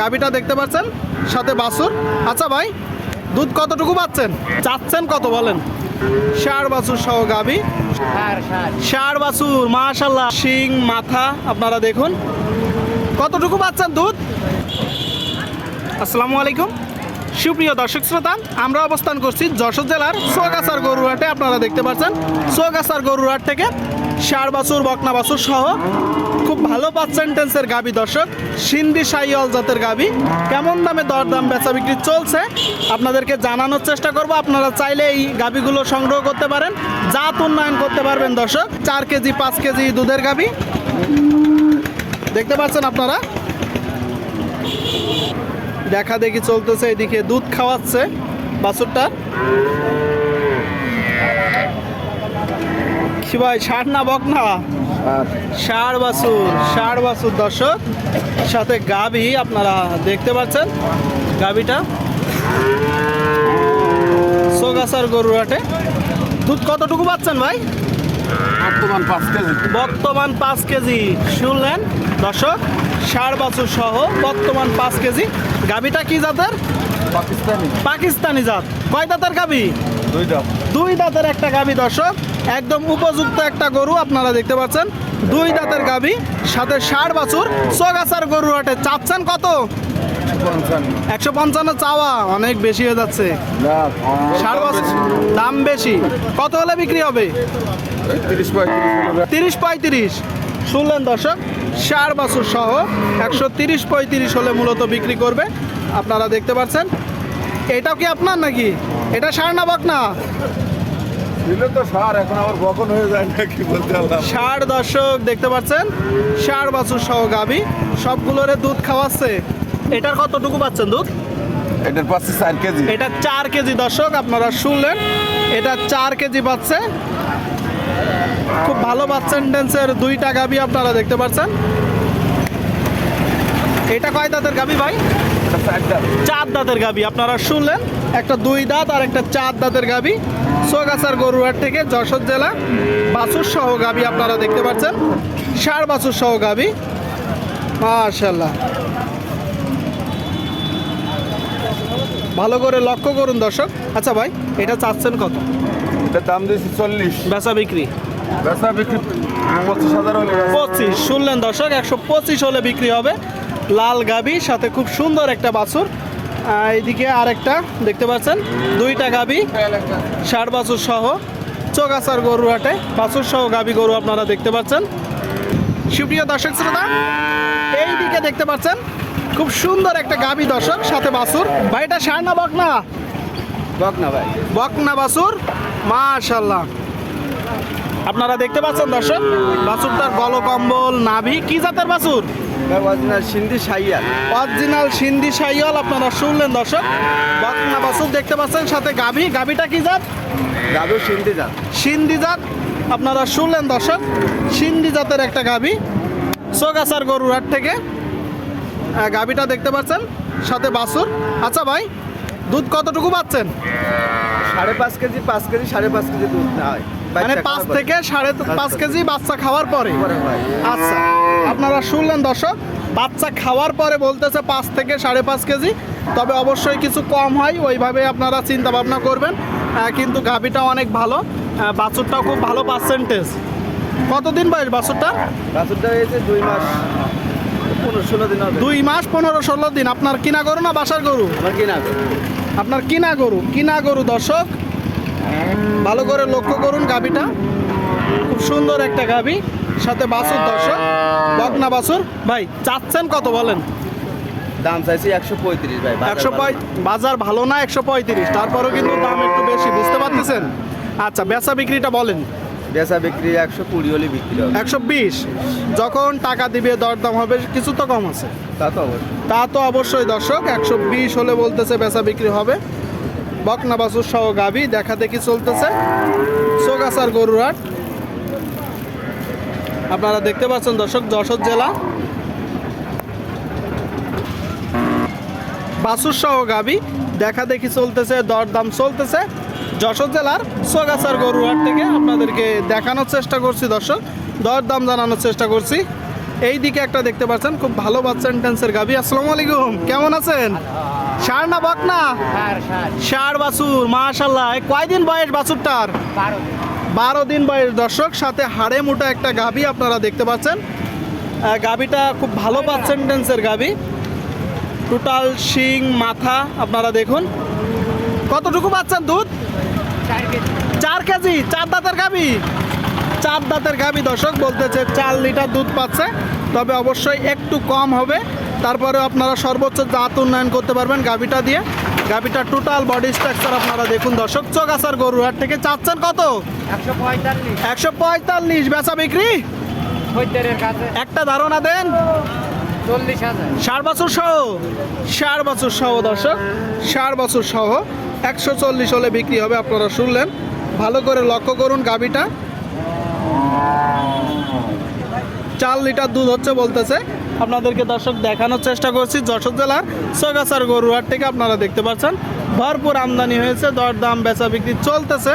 গাবিটা দেখতে পাচ্ছেন? সাথে বাছুর। আচ্ছা ভাই দুধ কতটুকু পাচ্ছেন? চাচ্ছেন কত বলেন? ষাড় বাছুর সহ গাবি ষাড় বাছুর মাশাল্লাহ শিং মাথা আপনারা দেখুন। কতটুকু পাচ্ছেন দুধ? আসসালামু আলাইকুম। সুপ্রিয় দর্শক শ্রোতা আমরা অবস্থান করছি যশোর জেলার সোগাছার গরুরহাটে। আপনারা দেখতে পাচ্ছেন সোগাছার গরুরহাট থেকে ষাড় বাছুর, বকনা বাছুর সহ খুব ভালো পার্সেন্টেন্সের গাবি দর্শক। সিন্ধি সাইয়ল জাতের গাবি। কেমন দামে দরদাম বেচা বিক্রি চলছে? আপনাদেরকে জানানোর চেষ্টা করব। আপনারা চাইলে এই গাবিগুলো সংগ্রহ করতে পারেন। জাত উন্নয়ন করতে পারবেন দর্শক। চার কেজি, পাঁচ কেজি দুধের গাবি। দেখতে পাচ্ছেন আপনারা? দেখা দেখি চলতেছে, এদিকে দুধ খাওয়াচ্ছে বাছুরটা কি ভাই ষাট না বক না? ষাড় বাছুর ষাড় বাছুর দর্শক। সাথে গাবি আপনারা দেখতে পাচ্ছেন গাবিটা সোগাসার গরুরাটে দুধ কতটুকু পাচ্ছেন ভাই? বর্তমান পাঁচ কেজি। বর্তমান পাঁচ কেজি। শুনলেন দর্শক ষাড় বাছুর সহ বর্তমান পাঁচ কেজি। গাবিটা কি জাতের? পাকিস্তানি। পাকিস্তানি জাত। কয় দাঁতের গাবি দুইটা দুই দাঁতের একটা গাবি দর্শক। একদম উপযুক্ত একটা গরু আপনারা দেখতে পাচ্ছেন। দুই দাঁতের গাবি সাথে ষাট বাছুর সোগাছার গরু হাটে। চাচ্ছেন কত? একশো পঞ্চান্ন চাওয়া অনেক বেশি হয়ে যাচ্ছে। ষাড় বাছুর দাম বেশি। কত হলে বিক্রি হবে? তিরিশ পঁয়ত্রিশ তিরিশ পঁয়ত্রিশ। শুনলেন দর্শক ষাড় বাছুর সহ একশো তিরিশ পঁয়ত্রিশ হলে মূলত বিক্রি করবে। আপনারা দেখতে পাচ্ছেন এটাও কি আপনার নাকি? এটা ষাড় না বক না দিলে তো সার এখন আবার বকন হয়ে যায় না কি বলতে পারলাম ষাড় দর্শক দেখতে পাচ্ছেন? ষাড় বাছুর সহ গাবি সবগুলোরে দুধ খাওয়াচ্ছে। এটার কতটুকু পাচ্ছেন দুধ? এটার পাশে চার কেজি। এটা চার কেজি দর্শক আপনারা শুনলেন। এটা চার কেজি পাচ্ছে। খুব ভালো পার্সেন্টেন্সের দুইটা গাবি আপনারা দেখতে পাচ্ছেন। এটা কয় দাঁতের গাবি ভাই? চার দাঁতের গাবি আপনারা শুনলেন? একটা দুই দাঁত আর একটা চার দাঁতের গাবি সোগাছার গরুয়ার থেকে যশোর জেলা বাছুর সহ গাবি আপনারা দেখতে পাচ্ছেন। ষাড় বাছুর সহ গাবি। মাশাল্লাহ ভালো করে লক্ষ্য করুন দর্শক। আচ্ছা ভাই এটা চাচ্ছেন কত? এটার দাম দিয়েছি চল্লিশ। বেচা বিক্রি? বেচা বিক্রি পঁচিশ হাজার হলে পঁচিশ শুনলেন দর্শক একশো পঁচিশ হলে বিক্রি হবে। লাল গাবি সাথে খুব সুন্দর একটা বাছুর। আহ, এইদিকে আরেকটা দেখতে পাচ্ছেন? দুইটা গাবি ষাট বাছুর সহ চোগাছার গরু হাটে বাছুর সহ গাবি গরু আপনারা দেখতে পাচ্ছেন। সুপ্রিয় দর্শক শ্রোতা এইদিকে দেখতে পাচ্ছেন খুব সুন্দর একটা গাবি দর্শক সাথে বাছুর। ভাইটা ষাড় না বকনা? বক না ভাই। বকনা বাছুর মাশাল্লাহ আপনারা দেখতে পাচ্ছেন দর্শক? বাছুরটার গলকম্বল নাভি কি জাতের বাছুর? অরিজিনাল সিন্ধি সাইয়াল। অরিজিনাল সিন্ধি সাইয়াল আপনারা শুনলেন দর্শক? বকনা বাছুর দেখতে পাচ্ছেন সাথে গাভি। গাভিটা কি জাত? দাদু সিন্ধি যান সিন্ধি জাত। আপনারা শুনলেন দর্শক? সিন্ধি জাতের একটা গাভি। সোগাছার গরুরহাট থেকে। গাভিটা দেখতে পাচ্ছেন সাথে বাছুর। আচ্ছা ভাই দুধ কতটুকু পাচ্ছেন? সাড়ে পাঁচ কেজি পাঁচ কেজি সাড়ে পাঁচ কেজি দুধ হয়। মানে পাঁচ থেকে সাড়ে পাঁচ কেজি বাচ্চা খাওয়ার পরে। আচ্ছা আপনারা শুনলেন দর্শক বাচ্চা খাওয়ার পরে বলতেছে পাঁচ থেকে সাড়ে পাঁচ কেজি তবে অবশ্যই কিছু কম হয় ওইভাবে আপনারা চিন্তা ভাবনা করবেন কিন্তু গাভিটা অনেক ভালো বাছুরটাও খুব ভালো পার্সেন্টেজ কতদিন বয়স বাছুরটা? বাছুরটা হয়েছে দুই মাস পনেরো ষোলো দিন হবে। দুই মাস পনেরো ষোলো দিন। আপনার কিনা গরু না বাসার গরু? কিনা আপনার কিনা গরু কিনা গরু দর্শক ভালো করে লক্ষ্য করুন গাভিটা। খুব সুন্দর একটা গাভি। সাথে বাছুর দর্শক বকনা বাছুর। ভাই চাচ্ছেন কত বলেন? দাম চাইছি একশো পঁয়ত্রিশ ভাই একশো। বাজার ভালো না একশো পঁয়ত্রিশ? তারপরেও কিন্তু দাম একটু বেশি বুঝতে পারতেছেন? আচ্ছা বেচা বিক্রিটা বলেন। বেচা বিক্রি একশো কুড়ি হলে বিক্রি হবে। একশো বিশ? যখন টাকা দিবে দরদাম হবে কিছু তো কম আছে। তা তো অবশ্যই। তা তো অবশ্যই দর্শক একশো বিশ হলে বলতেছে বেচা বিক্রি হবে। বকনা বাছুর সহ গাভি, দেখা দেখি চলতেছে। সোগাছার গরুরহাট। আপনারা দেখতে পাচ্ছেন দর্শক, যশোর জেলা। বাসুর সহ গাভি, দেখা দেখি চলতেছে, দরদাম চলতেছে। যশোর জেলার সোগাছার গরুহাট থেকে আপনাদেরকে দেখানোর চেষ্টা করছি দর্শক, দরদাম জানানোর চেষ্টা করছি। এই দিকে একটা দেখতে পাচ্ছেন, খুব ভালো বাচ্চা ইন্টেন্সের গাবি আসসালামু আলাইকুম, কেমন আছেন? ষাড় না বক না? ষাড় বাছুর মাশাল্লাহ কয়দিন বয়স বাছুরটার? বারো দিন। বয়স। দর্শক সাথে হাড়ে মোটা একটা গাবি আপনারা দেখতে পাচ্ছেন। গাবিটা খুব ভালো পাচ্ছেন ডেন্সের গাবি টোটাল শিং মাথা আপনারা দেখুন। কতটুকু পাচ্ছেন দুধ? চার কেজি। চার দাঁতের গাবি চার দাঁতের গাবি দর্শক বলতেছে চার লিটার দুধ পাচ্ছে। তবে অবশ্যই একটু কম হবে। তারপরে আপনারা সর্বোচ্চ জাত উন্নয়ন করতে পারবেন গাবিটা দিয়ে। গাবিটা টোটাল বডি স্ট্রাকচার আপনারা দেখুন দর্শক। চোগাছার গরুহাট থেকে চাচ্ছেন কত? একশো পঁয়তাল্লিশ। বেচা বিক্রি? একটা ধারণা দেন। ষাট বছর সহ ষাট বছর সহ দর্শক ষাট বছর সহ একশো চল্লিশ হলে বিক্রি হবে আপনারা শুনলেন। ভালো করে লক্ষ্য করুন গাবিটা চার লিটার দুধ হচ্ছে বলতেছে। আপনাদেরকে দর্শক দেখানোর চেষ্টা করছি যশোর জেলার সগাছার গরুহাট থেকে আপনারা দেখতে পাচ্ছেন। ভরপুর আমদানি হয়েছে দর দাম বেচা বিক্রি চলতেছে।